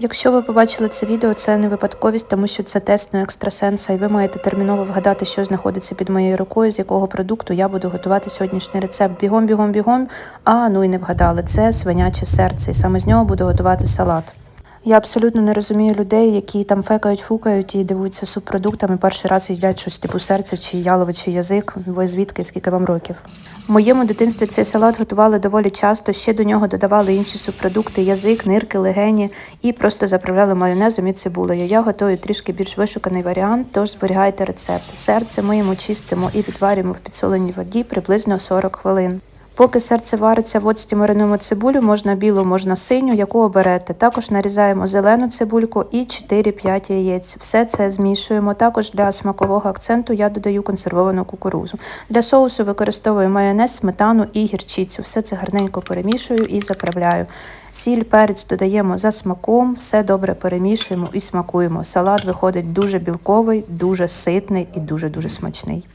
Якщо ви побачили це відео, це не випадковість, тому що це тест на екстрасенса, і ви маєте терміново вгадати, що знаходиться під моєю рукою, з якого продукту я буду готувати сьогоднішній рецепт. Бігом, бігом, бігом. А ну і не вгадали. Це свиняче серце, і саме з нього буду готувати салат. Я абсолютно не розумію людей, які там фекають, фукають і дивуються субпродуктами. Перший раз їдять щось типу серця чи яловичий язик. Ви звідки, скільки вам років? В моєму дитинстві цей салат готували доволі часто. Ще до нього додавали інші субпродукти, язик, нирки, легені і просто заправляли майонезом і цибулею. Я готую трішки більш вишуканий варіант, тож зберігайте рецепт. Серце миємо, чистимо і відварюємо в підсоленій воді приблизно 40 хвилин. Поки серце вариться в оцті маринуємо цибулю, можна білу, можна синю, яку оберете. Також нарізаємо зелену цибульку і 4-5 яєць. Все це змішуємо. Також для смакового акценту я додаю консервовану кукурузу. Для соусу використовую майонез, сметану і гірчицю. Все це гарненько перемішую і заправляю. Сіль, перець додаємо за смаком, все добре перемішуємо і смакуємо. Салат виходить дуже білковий, дуже ситний і дуже-дуже смачний.